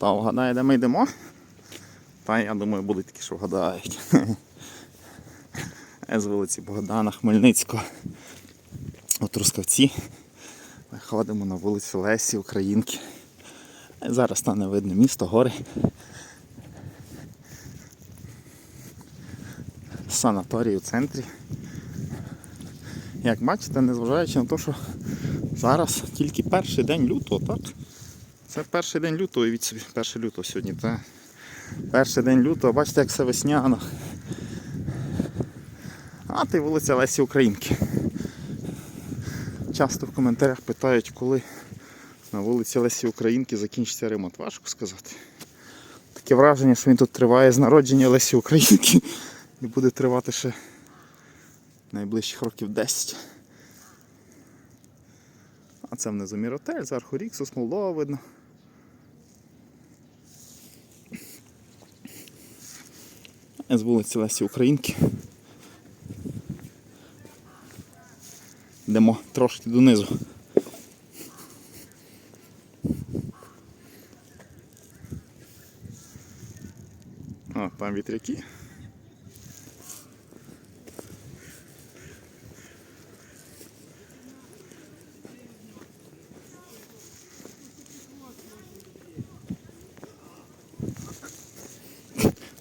Хто вгадає, де ми йдемо? Та я думаю, будуть такі, що вгадають. З вулиці Богдана Хмельницького. От Рускавці. Ми ходимо на вулицю Лесі Українки. Зараз стане видно місто, гори. Санаторій у центрі. Як бачите, незважаючи на те, що зараз тільки перший день лютого, так? Це перший день лютого, від собі, перший лютого сьогодні, так? Перший день лютого, бачите, як все весняно. А ти вулиця Лесі Українки. Часто в коментарях питають, коли на вулиці Лесі Українки закінчиться ремонт. Важко сказати. Таке враження, що він тут триває з народження Лесі Українки і буде тривати ще найближчих років 10. А це внизу Міротель, зверху Ріксус, Молдова видно. З вулиці Лесі Українки. Йдемо трошки донизу. О, там вітряки.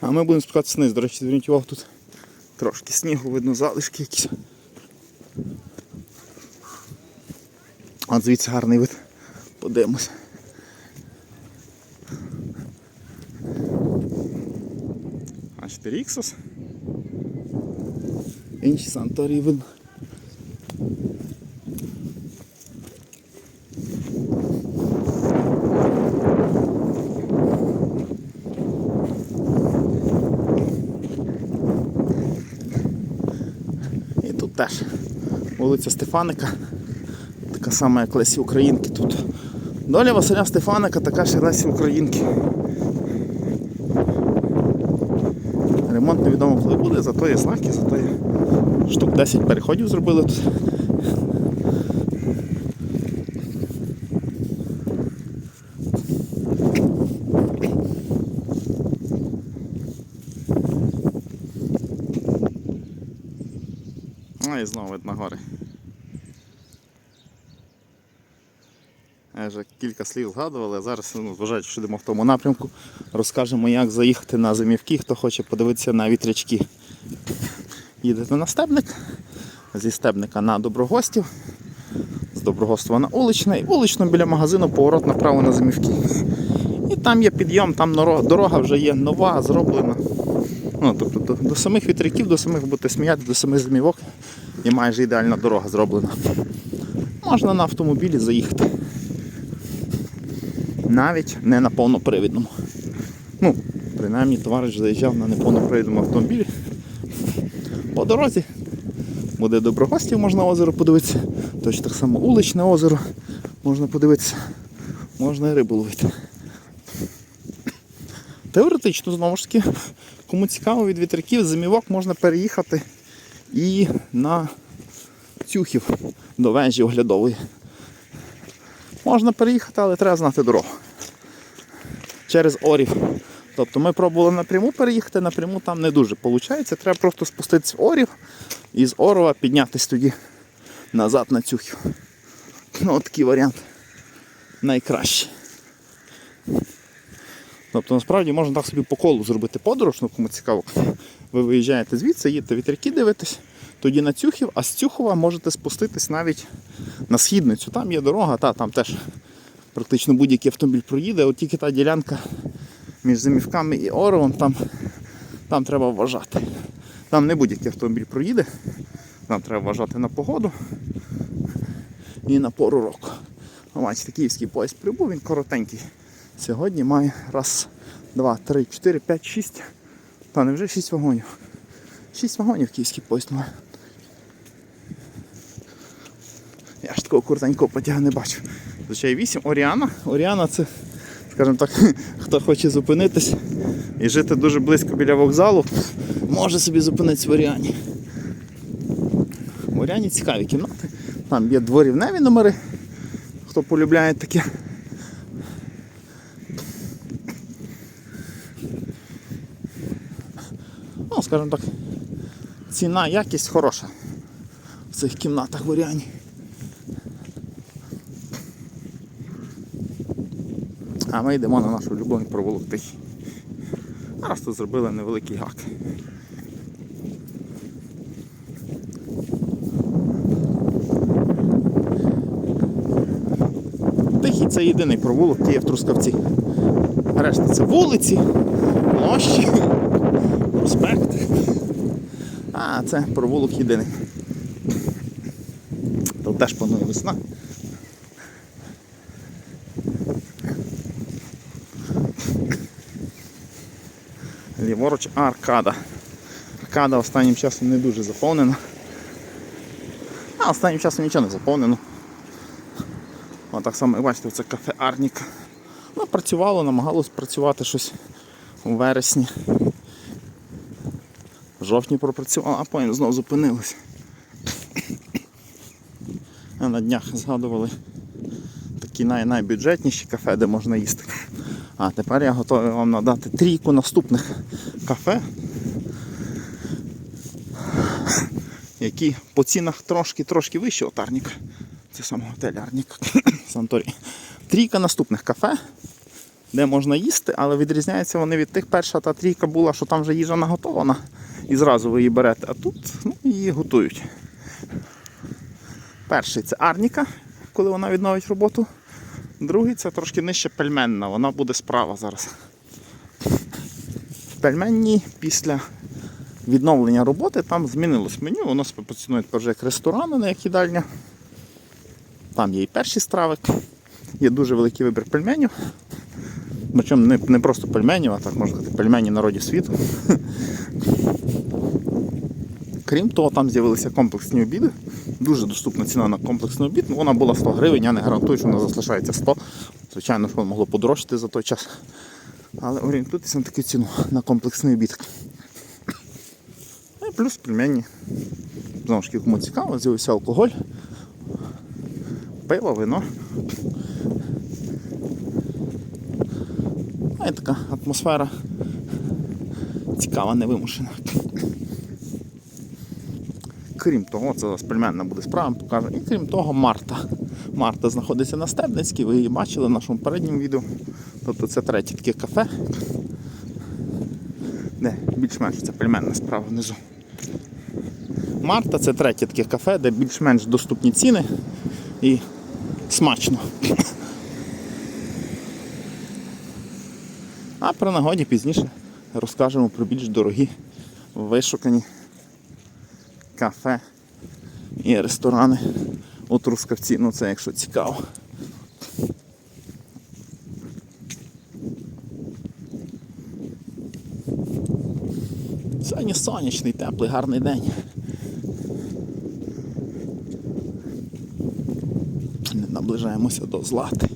А ми будемо спускатися вниз. До речі, зверніть увагу, тут трошки снігу видно, залишки якісь. От звідси гарний вид. Подивимось. Бачите, Ріксос. Інші санторії видно. І тут теж вулиця Стефаника, така сама, як Лесі Українки тут. Доля Василя Стефаника така ж Лесі Українки. Ремонт невідомо коли буде, зато є знаки, зато є штук 10 переходів зробили тут. Ну і знову видно гори. Вже кілька слів згадували, а зараз, ну, зважаючи, що йдемо в тому напрямку, розкажемо, як заїхати на зимівки, хто хоче подивитися на вітрячки. Їдете на стебник, зі стебника на Доброгостів, з Доброгостова на Уличне, і вулично біля магазину поворот направо на зимівки. І там є підйом, там дорога вже є нова, зроблена. Ну, тобто до, до самих вітряків, до самих будете сміяти, до самих зимівок є майже ідеальна дорога зроблена. Можна на автомобілі заїхати. Навіть не на повнопривідному. Ну, принаймні товариш заїжджав на неповнопривідному автомобілі. По дорозі буде Доброгостів, можна озеро подивитися. Точно так само уличне озеро можна подивитися. Можна і рибу ловити. Теоретично, знову ж таки, кому цікаво від вітряків, зимівок можна переїхати і на Цюхів до вежі оглядової. Можна переїхати, але треба знати дорогу. Через Орів. Тобто ми пробували напряму переїхати, напряму там не дуже виходить. Треба просто спуститися в Орів і з Орова піднятися тоді назад на Цюхів. Ну, такий варіант найкращий. Тобто насправді можна так собі по колу зробити подорож, ну кому цікаво. Ви виїжджаєте звідси, їдете вітряки дивитесь, тоді на Цюхів, а з Цюхова можете спуститись навіть на східницю. Там є дорога, та там теж практично будь-який автомобіль проїде, от тільки та ділянка між Зимівками і Оровом, там, там треба вважати. Там не будь-який автомобіль проїде, там треба вважати на погоду і на пору року. Бачите, київський поїзд прибув, він коротенький. Сьогодні має раз, два, три, чотири, п'ять, шість. Та не вже шість вагонів. Шість вагонів київський поїзд має. Я ж такого куртенького потяга не бачу. Звичайно 8. Оріана. Оріана це, скажімо так, хто хоче зупинитись і жити дуже близько біля вокзалу, може собі зупинитись в Оріані. В Оріані цікаві кімнати. Там є дворівневі номери, хто полюбляє таке. Ну, скажімо так, ціна, якість хороша в цих кімнатах в Оріані. А ми йдемо на наш улюблений провулок Тихий. Зараз тут зробили невеликий гак. Тихий це єдиний провулок, який є в Трускавці. Решта це вулиці, площі, проспекти. А це провулок єдиний. Тут теж панує весна. Ліворуч аркада. Аркада останнім часом не дуже заповнена. А останнім часом нічого не заповнено. О, так само, бачите, це кафе Арніка. Ну, працювало, намагалось працювати щось у вересні. В жовтні пропрацювало, а потім знову зупинилось. А на днях згадували такі най- найбюджетніші кафе, де можна їсти. А тепер я готовий вам надати трійку наступних кафе, які по цінах трошки-трошки вищі от Арніка. Це саме готель Арніка Санторі. Трійка наступних кафе, де можна їсти, але відрізняються вони від тих. Перша та трійка була, що там вже їжа наготована. І зразу ви її берете, а тут ну, її готують. Перший це Арніка, коли вона відновить роботу. Другий це трошки нижче пельменна, вона буде справа зараз. В після відновлення роботи там змінилось меню, воно себе позиціонує тепер як ресторан, а не як їдальня. Там є і перші страви, є дуже великий вибір пельменів. Причому не, не просто пельменів, а так можна сказати, пельмені народів світу. Крім того, там з'явилися комплексні обіди. Дуже доступна ціна на комплексний обід. Вона була 100 гривень, я не гарантую, що вона залишається 100. Звичайно, що воно могло подорожчати за той час. Але орієнтуйтесь на таку ціну на комплексний обід. Ну і плюс пельмені. Знову ж кому цікаво, з'явився алкоголь, пиво, вино. А і така атмосфера цікава, невимушена. Крім того, це зараз пельменна буде справа, покажу. І крім того, Марта. Марта знаходиться на Стебницькій, ви її бачили в нашому передньому відео. Тобто це третє таке кафе. Де більш-менш це пельменна справа внизу. Марта це третє таке кафе, де більш-менш доступні ціни і смачно. А при нагоді пізніше розкажемо про більш дорогі, вишукані кафе і ресторани у Трускавці. Ну це якщо цікаво. Сьогодні сонячний, теплий, гарний день. Наближаємося до злати.